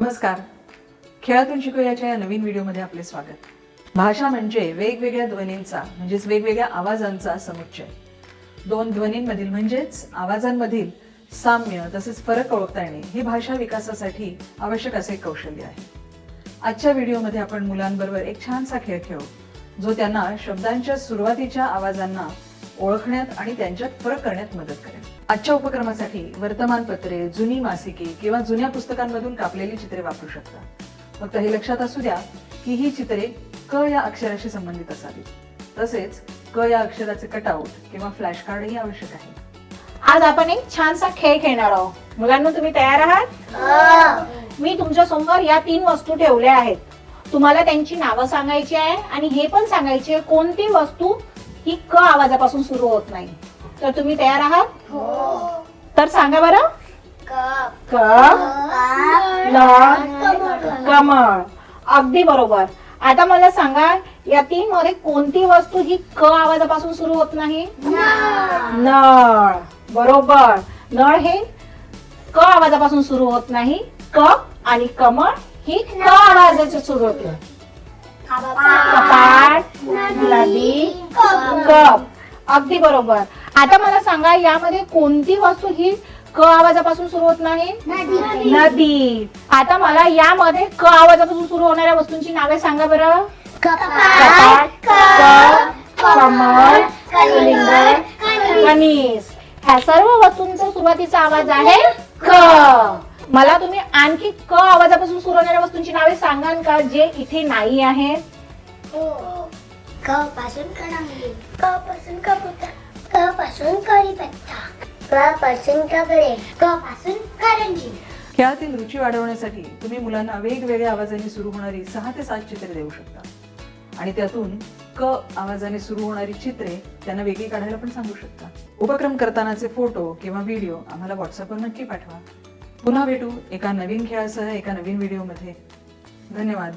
नमस्कार. खेळातून शिकूयाच्या या नवीन व्हिडिओमध्ये आपले स्वागत. भाषा म्हणजे वेगवेगळ्या ध्वनींचा म्हणजेच वेगवेगळ्या आवाजांचा समुच्चय. दोन ध्वनींमधील म्हणजेच आवाजांमधील साम्य तसेच फरक ओळखता येणे हे भाषा विकासासाठी आवश्यक असे कौशल्य आहे. आजच्या व्हिडिओमध्ये आपण मुलांबरोबर एक छानसा खेळ खेळू जो त्यांना शब्दांच्या सुरुवातीच्या आवाजांना ओळखण्यात आणि त्यांच्यात फरक करण्यात मदत करेल. आजच्या उपक्रमासाठी वर्तमानपत्रे जुनी मासिके किंवा जुन्या पुस्तकांमधून कापलेली चित्रे वापरू शकता. फक्त हे लक्षात असू द्या की ही चित्रे क या अक्षराशी संबंधित असावीत. तसेच क या अक्षराचे कटआउट किंवा फ्लॅश कार्डही आवश्यक आहे. आज आपण एक छानसा खेळ खेळणार आहोत. मुलांना तुम्ही तयार आहात? मी तुमच्यासमोर या तीन वस्तू ठेवल्या आहेत. तुम्हाला त्यांची नावं सांगायची आहे आणि हे पण सांगायचे आहे कोणती वस्तू ही क आवाजापासून सुरू होत नाही. तर तुम्ही तयार आहात? तर सांगा बरं. क. ल. कमळ. अगदी बरोबर. आता मला सांगा या तीन मध्ये कोणती वस्तू ही क आवाजापासून सुरू होत नाही? नळ. बरोबर. नळ हे क आवाजापासून सुरू होत नाही. क आणि कमळ ही क आवाजाची सुरू होते. कपाट नदी कप. अगदी बरोबर. आता मला सांगा यामध्ये कोणती वस्तू ही क आवाजापासून सुरू होत नाही? नदी. आता मला यामध्ये क आवाजापासून सुरू होणाऱ्या वस्तूंची नावे सांगा बरं. कपाट कप कमळ कलिंगड कणीस. ह्या सर्व वस्तूंचा सुरुवातीचा आवाज आहे क. मला तुम्ही आणखी क आवाजापासून सुरू होणाऱ्या वस्तूंची नावे सांगाल का जे इथे नाही आहेत? क पासून कणंगली क पासून कबूतर. क पासून कढीपत्ता क पासून कगडे क पासून करंजी. खेळातील रुची वाढवण्यासाठी तुम्ही मुलांना वेगवेगळ्या आवाजाने सुरू होणारी सहा ते सात चित्रे देऊ शकता. आणि त्यातून क आवाजाने सुरू होणारी चित्रे त्यांना वेगळी काढायला पण सांगू शकता. उपक्रम करतानाचे फोटो किंवा व्हिडिओ आम्हाला व्हॉट्सअपवर नक्की पाठवा. पुन्हा भेटू एका नवीन खेळासह एका नवीन व्हिडिओमध्ये. धन्यवाद.